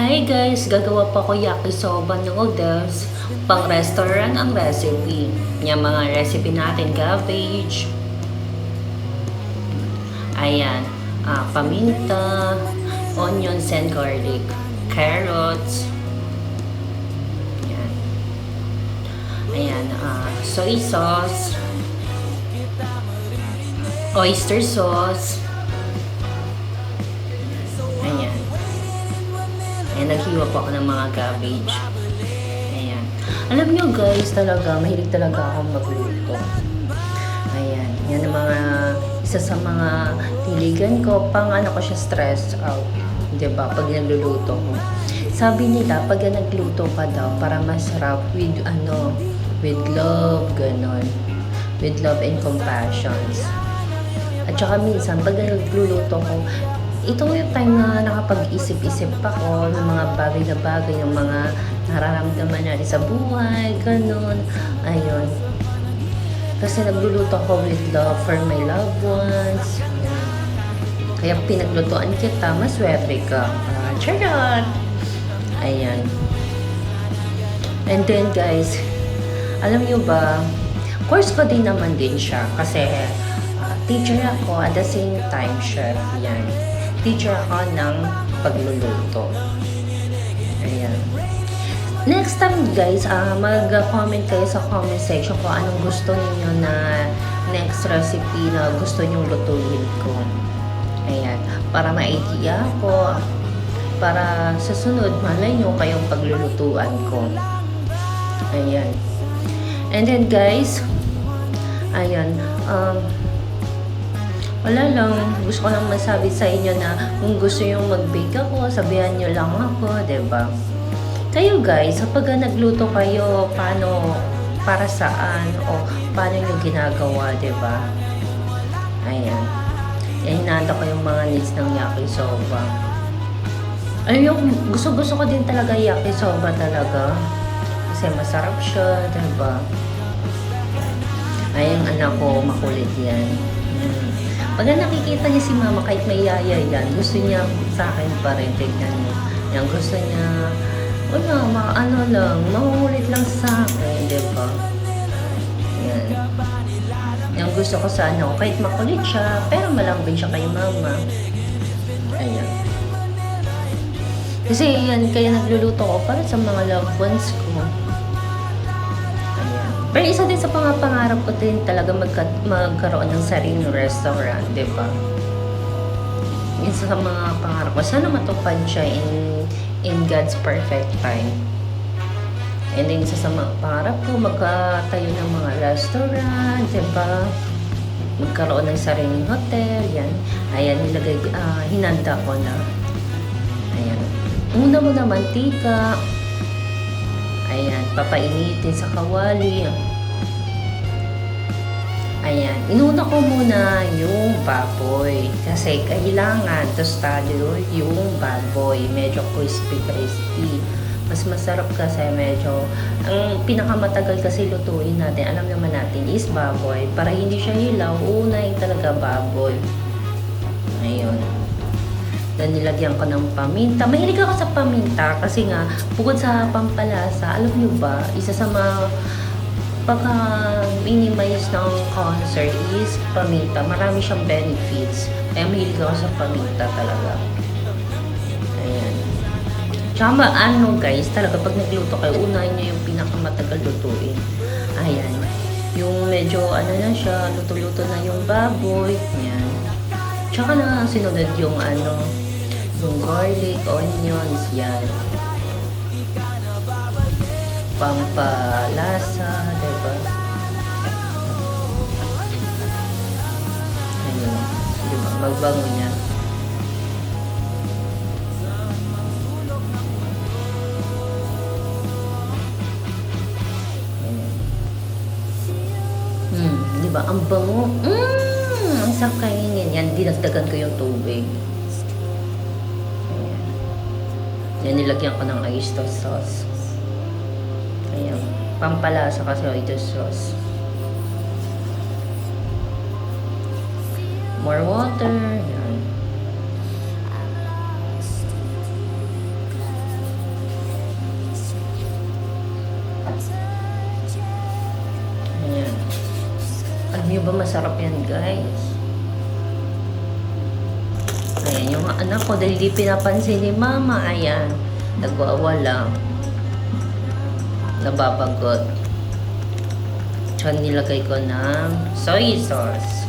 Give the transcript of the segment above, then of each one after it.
Hi guys! Gagawa pa ko yakisoba noodles. Pang restaurant ang recipe. Yung mga recipe natin, cabbage. Ayan. ah, paminta, onions and garlic, carrots. Ayan. Ayan. ah, soy sauce, oyster sauce. Ayan. Naghiwa po ako ng mga cabbage. Ayan. Alam nyo guys, talaga, mahilig talaga akong magluto. Ayan. Yan ang mga, isa sa mga tiligan ko, pang ano ko siya stress out. ba Pag nagluluto ko. Sabi nila, pag nagluto ka daw, para masarap with ano, with love, ganon. With love and compassion. At saka minsan, pag nagluluto ko, ito yung time na nakapag-isip-isip ako ng mga bagay na bagay, ng mga nararamdaman natin sa buhay, ganun. Ayun. Kasi nagluluto ako with love for my loved ones. Kaya pinaglutuan kita, maswerte ka. Ah, charot! Ayan. And then guys, alam nyo ba, course ko din naman din siya kasi ah, teacher ako at the same time chef. Yan. Teacher ako ng pagluluto. Ayan. Next time guys, ah, mag-comment kayo sa comment section kung anong gusto niyo na next recipe na gusto niyo lutuin ko. Ayan. Para ma-idea ko. Para sa sunod, malay nyo kayong paglulutuan ko. Ayan. And then guys, ayan, um, wala lang, gusto ko lang masabi sa inyo na kung gusto yung mag-bake ako, sabihan nyo lang ako, ba? Kayo guys, kapag nagluto kayo, paano, para saan, o paano nyo ginagawa, ba? Ayan. Yan, hinahanda ko yung mga needs ng yakisoba. Ayun, yung gusto-gusto ko din talaga yakisoba talaga. Kasi masarap siya, diba? Ay, ang anak ko, makulit yan. Hmm. Pag nakikita niya si mama, kahit may yaya yan, gusto niya sa akin pa rin, tignan mo. Yan, gusto niya, wala, ma ano lang, makukulit lang sa akin, diba? Yan. Yung gusto ko sa ano, kahit makulit siya, pero malambing siya kay mama. Ayan. Kasi yan, kaya nagluluto ko para sa mga loved ones ko. Pero isa din sa mga pangarap ko din talaga magka, magkaroon ng sariling restaurant, di ba? Isa sa mga pangarap ko, sana matupad siya in, in God's perfect time. And then, isa sa mga pangarap ko, magkatayo ng mga restaurant, di ba? Magkaroon ng sariling hotel, yan. Ayan, nilagay, ah, hinanda ko na. Ayan. Una mo na mantika. Ayan, papainitin sa kawali. Ayan, inuna ko muna yung baboy. Kasi kailangan tostado yung baboy. Medyo crispy-crispy. Mas masarap kasi medyo, ang pinakamatagal kasi lutuin natin, alam naman natin, is baboy. Para hindi siya hilaw, unahin talaga baboy. Ayun. Then nilagyan ko ng paminta. Mahilig ako sa paminta kasi nga, bukod sa pampalasa, alam nyo ba, isa sa mga pagka-minimize ng cancer is paminta. Marami siyang benefits. Kaya mahilig ako sa paminta talaga. Ayan. Tsaka ano guys, talaga pag nagluto kayo, unahin nyo yung pinakamatagal lutuin. Ayan. Yung medyo ano na siya, luto-luto na yung baboy. Ayan. Tsaka na sinunod yung ano, yung garlic, onions, yan. Pampalasa, diba? Ayun. Diba? Magbango niya. Hmm, di ba? Ang bango. Mmm! Ang sarap kainin. Yan, dinagdagan ko yung tubig. Yan, nilagyan ko ng oyster sauce. Ayan. Pampalasa kasi oyster sauce. More water. Yan. Ayan. Alam nyo ba masarap yan, guys? Anak ko, dahil di pinapansin ni mama, ayan, nagwawala. Nababagot. Tsaka nilagay ko ng soy sauce.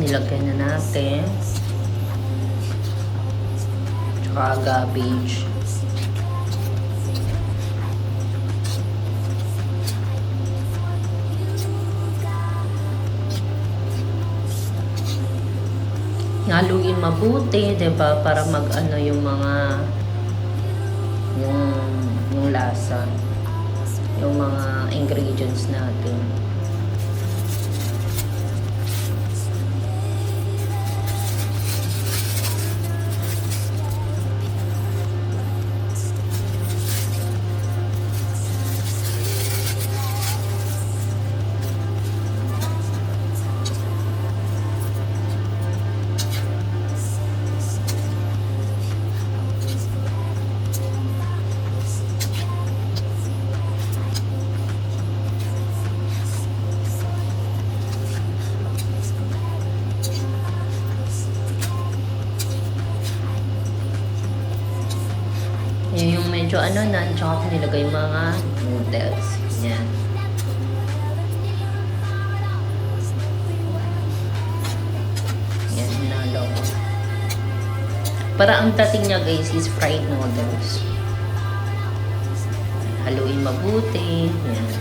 Nilagyan na natin. Tsaka cabbage. Haluin mabuti, 'di ba Para mag-ano yung mga yung, yung lasa. Yung mga ingredients natin. Na, tsaka ko nilagay mga noodles. Yan. Yan, nalo ko. Para ang dating niya guys is fried noodles. Haluin mabuti. Yan.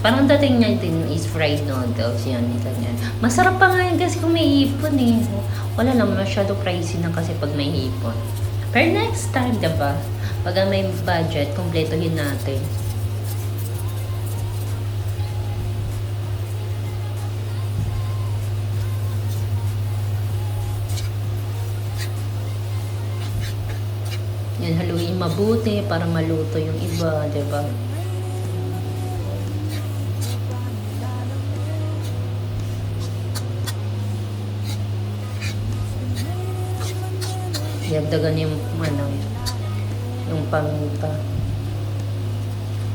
Parang dating niya din is fried noodles. Yan, ganyan. Masarap pa nga yan kasi kung may hipon eh. Wala lang, masyado pricey na kasi pag may hipon. Pero next time, diba? Pag may budget, kumpletohin natin. Yan, haluin mabuti para maluto yung iba, diba? Dagdagan yung ano, yung paminta.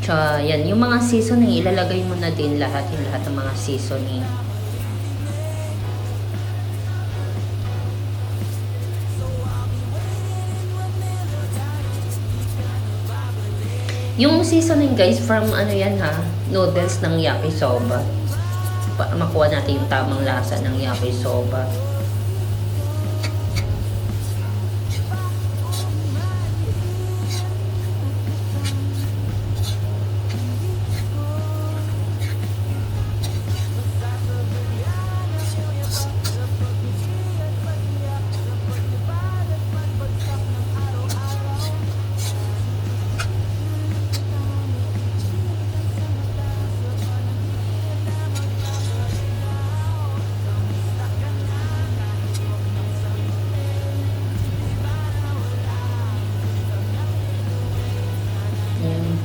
Tsaka yan, yung mga seasoning, ilalagay mo na din lahat, yung lahat ng mga seasoning. Yung seasoning guys, from ano yan ha, noodles ng yakisoba. Pa makuha natin yung tamang lasa ng yakisoba. Yung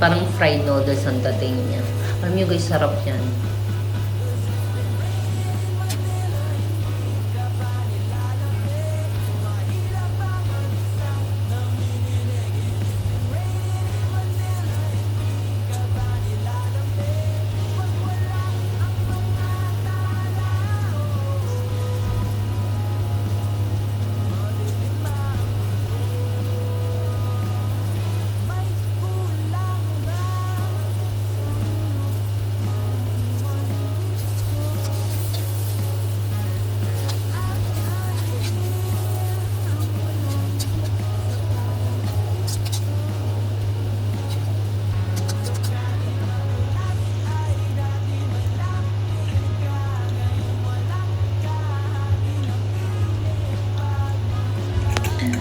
parang fried noodles ang dating niya. Alam niyo guys, sarap yan.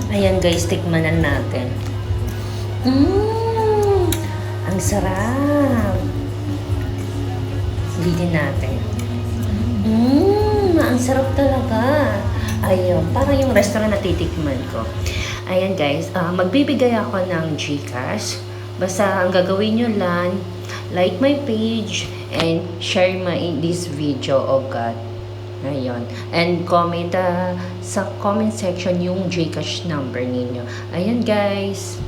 Ayan guys, tikman na natin. Mmm! Ang sarap! Ulitin natin. Mmm! Ang sarap talaga! Ayun, parang yung restaurant na titikman ko. Ayan guys, ah, magbibigay ako ng Gcash. Basta ang gagawin nyo lang, like my page and share my this video, oh God. Ayun. And comment ah, sa comment section yung Gcash number ninyo. Ayan guys.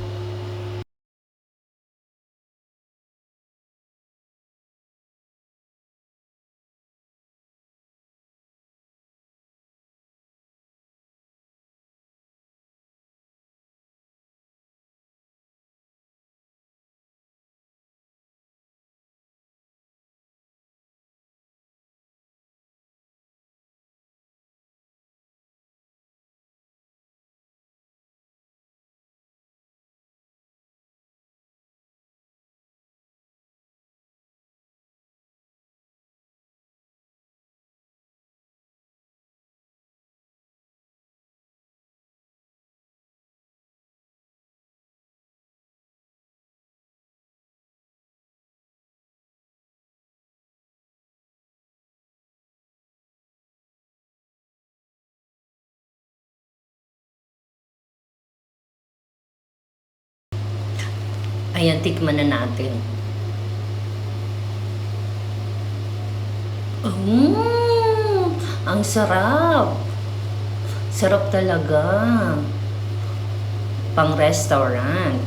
Ayan, tikman na natin. Mmm! Ang sarap! Sarap talaga. Pang restaurant.